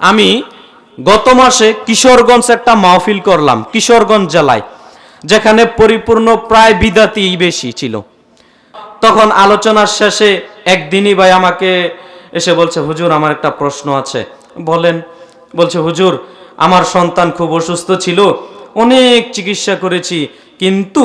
আমি গত মাসে কিশোরগঞ্জ একটা মাহফিল করলাম, কিশোরগঞ্জ জেলায়, যেখানে পরিপূর্ণ প্রায় বিদাতি বেশি ছিল। তখন আলোচনার শেষে একদিনই ভাই আমাকে এসে বলছে, হুজুর, আমার একটা প্রশ্ন আছে। বলেন, বলছে, হুজুর, আমার সন্তান খুব অসুস্থ ছিল, অনেক চিকিৎসা করেছি, কিন্তু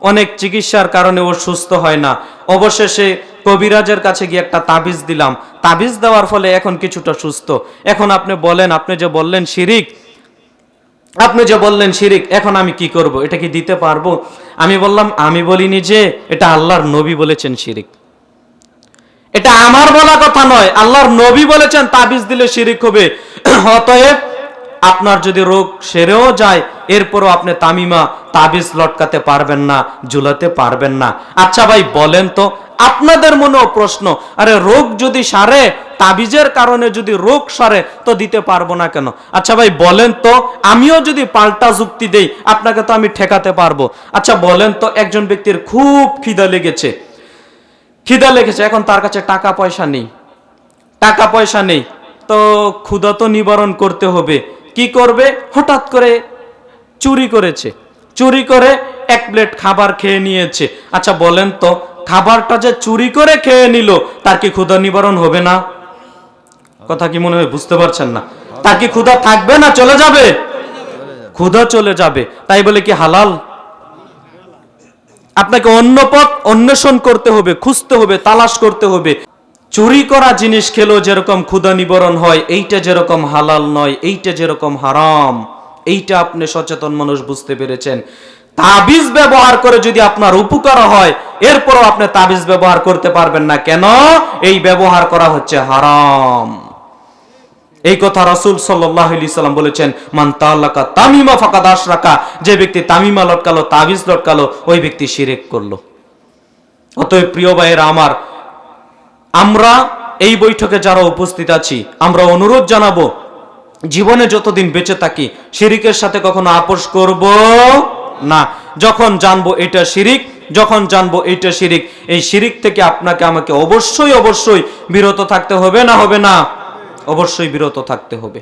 অনেক চিকিৎসার কারণে ও সুস্থ হয় না। অবশেষে কবিরাজের কাছে গিয়ে একটা তাবিজ দিলাম। তাবিজ দেওয়ার ফলে এখন কিছুটা সুস্থ। এখন আপনি বলেন, আপনি যে বললেন শিরিক, আপনি যে বললেন শিরিক, এখন আমি কি করব? এটা কি দিতে পারব? আমি বললাম, আমি বলিনি যে এটা আল্লাহর নবী বলেছেন শিরিক। এটা আমার বলা কথা নয়, আল্লাহর নবী বলেছেন তাবিজ দিলে শিরিক হবে। অতএব আপনার যদি রোগ সেরেও যায়, এরপরও আপনি তামিমা তাবিজ লটকাতে পারবেন না, ঝুলাতে পারবেন না। আচ্ছা ভাই, বলেন তো আপনাদের মনেও প্রশ্ন, আরে রোগ যদি সারে, তাবিজের কারণে যদি রোগ সারে, তো দিতে পারব না কেন? আচ্ছা ভাই, বলেন তো, আমিও যদি পাল্টা যুক্তি দেই, আপনাকে তো আমি ঠেকাতে পারব। আচ্ছা বলেন তো, একজন ব্যক্তির খুব খিদা লেগেছে। খিদা লেগেছে, এখন তার কাছে টাকা পয়সা নেই। টাকা পয়সা নেই, তো ক্ষুধা তো নিবারণ করতে হবে। কি করবে? হঠাৎ করে চুরি করেছে। চুরি করে এক প্লেট খাবার খেয়ে নিয়েছে। আচ্ছা বলেন তো খাবারটা যে চুরি করে খেয়ে নিল, তার কি ক্ষুধা নিবারণ হবে না? কথা কি মনে হয় বুঝতে পারছেন না? তার কি ক্ষুধা থাকবে না চলে যাবে? ক্ষুধা চলে যাবে, তাই বলে কি হালাল? আপনাকে অন্য পথ অন্বেষণ করতে হবে, খুঁজতে হবে, তালাশ করতে হবে। চুরি করা জিনিস খেলেও যেরকম ক্ষুধা নিবারণ হয়, এইটা যেরকম হালাল নয়, এইটা যেরকম হারাম, এইটা আপনি সচেতন মানুষ বুঝতে পেরেছেন। তাবিজ ব্যবহার করে যদি আপনার উপকার হয়, এরপরও আপনি তাবিজ ব্যবহার করতে পারবেন না। কেন? এই ব্যবহার করা হচ্ছে হারাম। এই কথা রাসূল সাল্লাম বলেছেন, মান তাআল্লাকা তামিমা ফাকাদ আশরাকা যে ব্যক্তি তামিমা লটকালো, তাবিজ লটকালো, ওই ব্যক্তি শিরক করল। অতএব প্রিয় ভাইয়েরা আমার, আমরা এই বৈঠকে যারা উপস্থিত আছি, আমরা অনুরোধ জানাব, জীবনে যতদিন বেঁচে থাকি, শিরিকের সাথে কখনো আপোষ করব না, যখন জানব এটা শিরিক, যখন জানব এটা শিরিক, এই শিরিক থেকে আপনাকে আমাকে অবশ্যই অবশ্যই বিরত থাকতে হবে, না হবে না? অবশ্যই বিরত থাকতে হবে।